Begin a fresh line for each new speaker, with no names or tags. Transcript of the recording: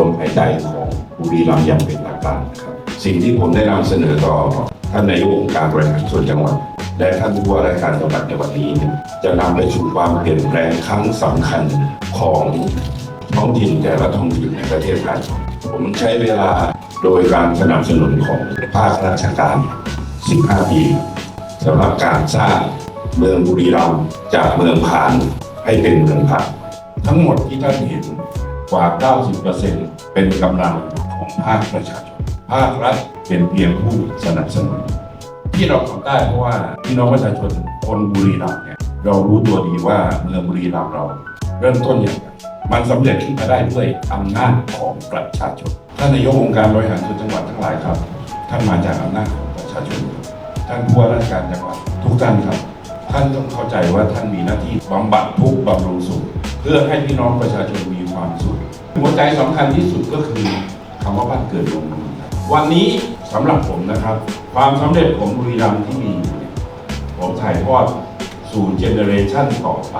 ลมหายใจของบุรีรัมย์อย่างเป็นทางการนะครับ สิ่งที่ผมได้นำเสนอต่อท่านนายกองค์การบริหารส่วนจังหวัด และท่านผู้ว่าราชการจังหวัดในวันนี้ จะนำไปสู่ความเปลี่ยนแปลงครั้งสำคัญของท้องถิ่นแต่ละท้องถิ่นในประเทศไทยผมใช้เวลาโดยการสนับสนุนของภาคราชการ 15 ปีสำหรับการสร้างเมืองบุรีรัมย์จากเมืองผ่านให้เป็นเมืองผ่านทั้งหมดที่ท่านเห็น กว่า 90%เป็นกำลังของภาคประชาชน ภาครัฐเป็นเพียงผู้สนับสนุน ที่เราทำได้เพราะว่าพี่น้องประชาชนคนบุรีรัมย์เนี่ยเรารู้ตัวดีว่าเมืองบุรีรัมย์เรา เริ่มต้นอย่างไรมันสำเร็จขึ้นมาได้ด้วยอำนาจของประชาชน ท่านนายกองค์การบริหารส่วนจังหวัดทั้งหลายครับ ท่านมาจากอำนาจของประชาชน ท่านผู้ว่าราชการจังหวัดทุกท่านครับ ท่านต้องเข้าใจว่าท่านมีหน้าที่บำบัดทุกข์บำรุงสุข เพื่อให้พี่น้องประชาชนมีความสุข หัวใจสำคัญที่สุดก็คือคำว่าบ้านเกิดเมืองนอนวันนี้สำหรับผมนะครับ ความสำเร็จของบุรีรัมย์ที่มีอยู่ผมถ่ายทอดสู่เจเนอเรชันต่อไป